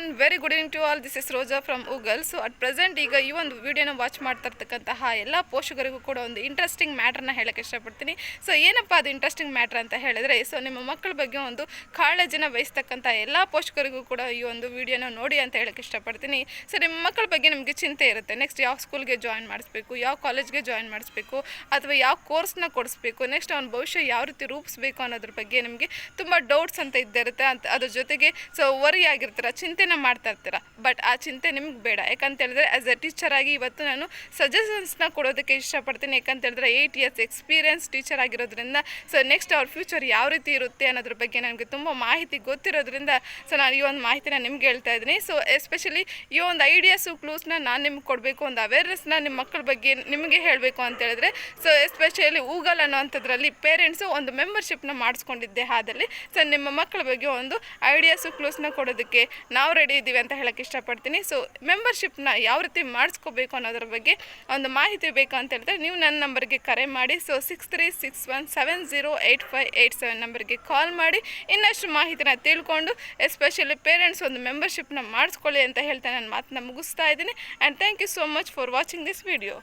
One very good evening to all this is Roja from Google so at present ಈಗ ಈ ಒಂದು ವಿಡಿಯೋನ watch ಮಾಡ್ತಾ ಇರ್ತಕ್ಕಂತಹ ಎಲ್ಲ ಪೋಷಕರಿಗೂ ಕೂಡ ಒಂದು ಇಂಟ್ರೆಸ್ಟಿಂಗ್ ಮ್ಯಾಟ್ರನ್ನ ಹೇಳಕ್ಕೆ ಇಷ್ಟಪಡ್ತೀನಿ. ಸೊ ಏನಪ್ಪ ಅದು ಇಂಟ್ರೆಸ್ಟಿಂಗ್ ಮ್ಯಾಟ್ರ್ ಅಂತ ಹೇಳಿದ್ರೆ ಸೊ ನಿಮ್ಮ ಮಕ್ಕಳ ಬಗ್ಗೆ ಒಂದು ಕಾಳಜಿನ ವಹಿಸ್ತಕ್ಕಂಥ ಎಲ್ಲ ಪೋಷಕರಿಗೂ ಕೂಡ ಈ ಒಂದು ವಿಡಿಯೋನ ನೋಡಿ ಅಂತ ಹೇಳಕ್ಕೆ ಇಷ್ಟಪಡ್ತೀನಿ. ಸೊ ನಿಮ್ಮ ಮಕ್ಕಳ ಬಗ್ಗೆ ನಿಮಗೆ ಚಿಂತೆ ಇರುತ್ತೆ. ನೆಕ್ಸ್ಟ್ ಯಾವ ಸ್ಕೂಲ್ಗೆ ಜಾಯಿನ್ ಮಾಡಿಸ್ಬೇಕು, ಯಾವ ಕಾಲೇಜ್ಗೆ ಜಾಯಿನ್ ಮಾಡಿಸ್ಬೇಕು, ಅಥವಾ ಯಾವ ಕೋರ್ಸ್ನ ಕೊಡಿಸ್ಬೇಕು ನೆಕ್ಸ್ಟ್ ಅವ್ನ ಭವಿಷ್ಯ ಯಾವ ರೀತಿ ರೂಪಿಸ್ಬೇಕು ಅನ್ನೋದ್ರ ಬಗ್ಗೆ ನಿಮಗೆ ತುಂಬ ಡೌಟ್ಸ್ ಅಂತ ಇದ್ದಿರುತ್ತೆ. ಅಂತ ಅದ್ರ ಜೊತೆಗೆ ಸೊ ವರಿ ಆಗಿರ್ತೀರ ಚಿಂತೆನ ಮಾಡ್ತಾ ಇರ್ತೀರ? ಬಟ್ ಆ ಚಿಂತೆ ನಿಮ್ಗೆ ಬೇಡ. ಯಾಕಂತ ಹೇಳಿದ್ರೆ ಆ್ಯಸ್ ಎ ಟೀಚರ್ ಆಗಿ ಇವತ್ತು ನಾನು ಸಜೆಷನ್ಸ್ನ ಕೊಡೋದಕ್ಕೆ ಇಷ್ಟಪಡ್ತೀನಿ. ಯಾಕಂತ ಹೇಳಿದ್ರೆ ಏಯ್ಟ್ ಇಯರ್ಸ್ ಎಕ್ಸ್ಪೀರಿಯನ್ಸ್ ಟೀಚರ್ ಆಗಿರೋದ್ರಿಂದ ಸೊ ನೆಕ್ಸ್ಟ್ ಅವ್ರ ಫ್ಯೂಚರ್ ಯಾವ ರೀತಿ ಇರುತ್ತೆ ಅನ್ನೋದ್ರ ಬಗ್ಗೆ ನನಗೆ ತುಂಬ ಮಾಹಿತಿ ಗೊತ್ತಿರೋದ್ರಿಂದ ಸೊ ನಾನು ಈ ಒಂದು ಮಾಹಿತಿನ ನಿಮ್ಗೆ ಹೇಳ್ತಾ ಇದ್ದೀನಿ. ಸೊ ಎಸ್ಪೆಷಲಿ ಈ ಒಂದು ಐಡಿಯಾಸು ಕ್ಲೂಸ್ನ ನಾನು ನಿಮ್ಗೆ ಕೊಡಬೇಕು, ಒಂದು ಅವೇರ್ನೆಸ್ನ ನಿಮ್ಮ ಮಕ್ಕಳ ಬಗ್ಗೆ ನಿಮಗೆ ಹೇಳಬೇಕು ಅಂತ ಹೇಳಿದ್ರೆ ಸೊ ಎಸ್ಪೆಷಲಿ ಗೂಗಲ್ ಅನ್ನೋವಂಥದ್ರಲ್ಲಿ ಪೇರೆಂಟ್ಸು ಒಂದು ಮೆಂಬರ್ಶಿಪ್ನ ಮಾಡಿಸ್ಕೊಂಡಿದ್ದೆ ಹಾದಲ್ಲಿ. ಸೊ ನಿಮ್ಮ ಮಕ್ಕಳ ಬಗ್ಗೆ ಒಂದು ಐಡಿಯಾಸು ಕ್ಲೂಸ್ನ ಕೊಡೋದಕ್ಕೆ ನಾವು ರೆಡಿ ಇದ್ದೀವಿ ಅಂತ ಹೇಳಕ್ಕೆ ಇಷ್ಟಪಡ್ತೀನಿ. ಸೊ ಮೆಂಬರ್ಶಿಪ್ನ ಯಾವ ರೀತಿ ಮಾಡಿಸ್ಕೋಬೇಕು ಅನ್ನೋದ್ರ ಬಗ್ಗೆ ಒಂದು ಮಾಹಿತಿ ಬೇಕು ಅಂತ ಹೇಳಿದ್ರೆ ನೀವು ನನ್ನ ನಂಬರ್ಗೆ ಕರೆ ಮಾಡಿ. So six three six one seven zero eight five eight seven ನಂಬರ್ಗೆ ಕಾಲ್ ಮಾಡಿ. ಇನ್ನಷ್ಟು ಮಾಹಿತಿನ ತಿಳ್ಕೊಂಡು ಎಸ್ಪೆಷಲಿ ಪೇರೆಂಟ್ಸ್ ಒಂದು ಮೆಂಬರ್ಶಿಪ್ನ ಮಾಡಿಸ್ಕೊಳ್ಳಿ ಅಂತ ಹೇಳ್ತಾ ನಾನು ಮಾತನ್ನ ಮುಗಿಸ್ತಾ ಇದ್ದೀನಿ. And thank you so much for watching this video